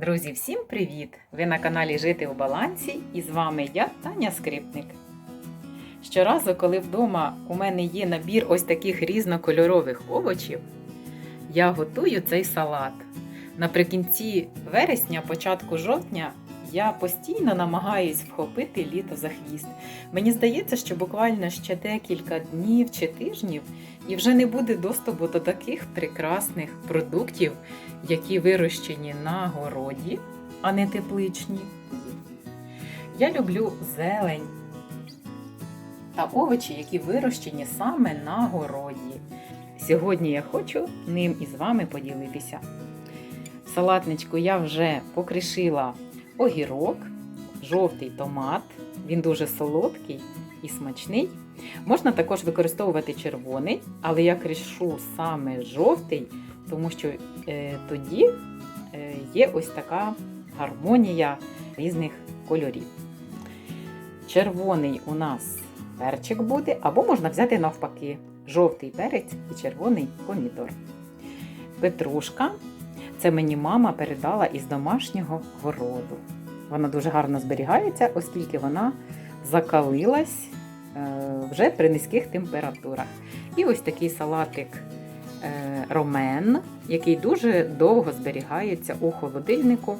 Друзі, всім привіт! Ви на каналі Жити у балансі і з вами я, Таня Скрипник. Щоразу, коли вдома у мене є набір ось таких різнокольорових овочів, я готую цей салат. Наприкінці вересня, початку жовтня, я постійно намагаюсь вхопити літо за хвіст. Мені здається, що буквально ще декілька днів чи тижнів і вже не буде доступу до таких прекрасних продуктів, які вирощені на городі, а не тепличні. Я люблю зелень та овочі, які вирощені саме на городі. Сьогодні я хочу ним із вами поділитися. Салатничку я вже покришила огірок, жовтий томат. Він дуже солодкий і смачний. Можна також використовувати червоний, але я кришу саме жовтий, тому що е, тоді е, є ось така гармонія різних кольорів. Червоний у нас перчик буде, або можна взяти навпаки жовтий перець і червоний помідор. Петрушка це мені мама передала із домашнього городу. Вона дуже гарно зберігається, оскільки вона закалилась е, вже при низьких температурах. І ось такий салатик е, ромен, який дуже довго зберігається у холодильнику.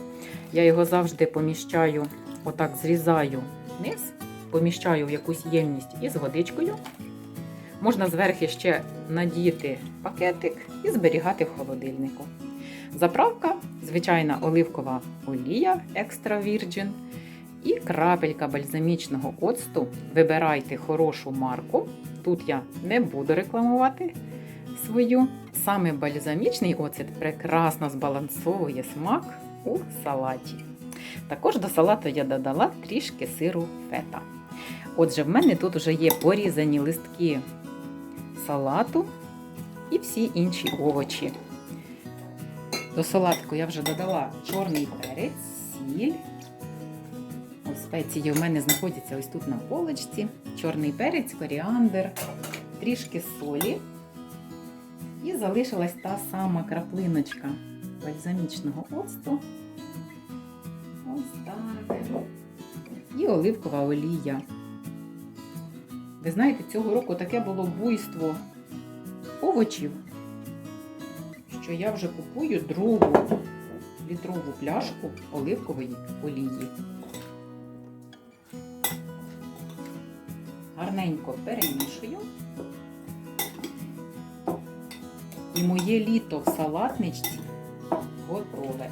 Я його завжди поміщаю, отак зрізаю вниз, поміщаю в якусь ємність із водичкою. Можна зверху ще надіти пакетик і зберігати в холодильнику. Заправка звичайна оливкова олія екстра Virgin і крапелька бальзамічного оцту. Вибирайте хорошу марку. Тут я не буду рекламувати свою. Саме бальзамічний оцет прекрасно збалансовує смак у салаті. Також до салату я додала трішки сиру фета. Отже, в мене тут вже є порізані листки салату і всі інші овочі. До салатку я вже додала чорний перець, сіль. Ось спеції в мене знаходяться ось тут на полочці. Чорний перець, коріандр, трішки солі. І залишилась та сама краплиночка бальзамічного оцту. Ось так. І оливкова олія. Ви знаєте, цього року таке було буйство овочів, що я вже купую другу літрову пляшку оливкової олії. Гарненько перемішую. І моє літо в салатничці готове.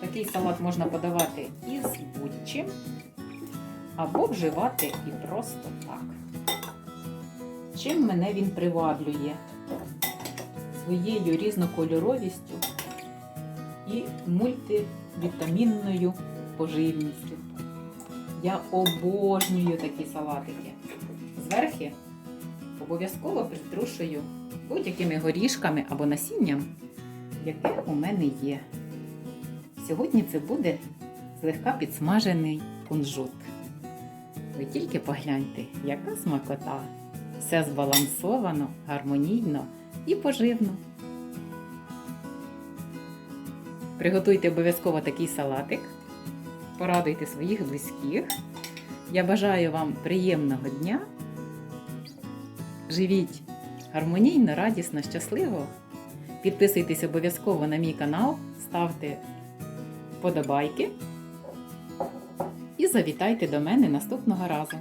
Такий салат можна подавати із будь-чим або вживати і просто так. Чим мене він приваблює? Своєю різнокольоровістю і мультивітамінною поживністю. Я обожнюю такі салатики. Зверхи обов'язково притрушую будь-якими горішками або насінням, яке у мене є. Сьогодні це буде злегка підсмажений кунжут. Ви тільки погляньте, яка смакота! Все збалансовано, гармонійно і поживно. Приготуйте обов'язково такий салатик, порадуйте своїх близьких. Я бажаю вам приємного дня. Живіть гармонійно, радісно, щасливо. Підписуйтесь обов'язково на мій канал, ставте вподобайки і завітайте до мене наступного разу.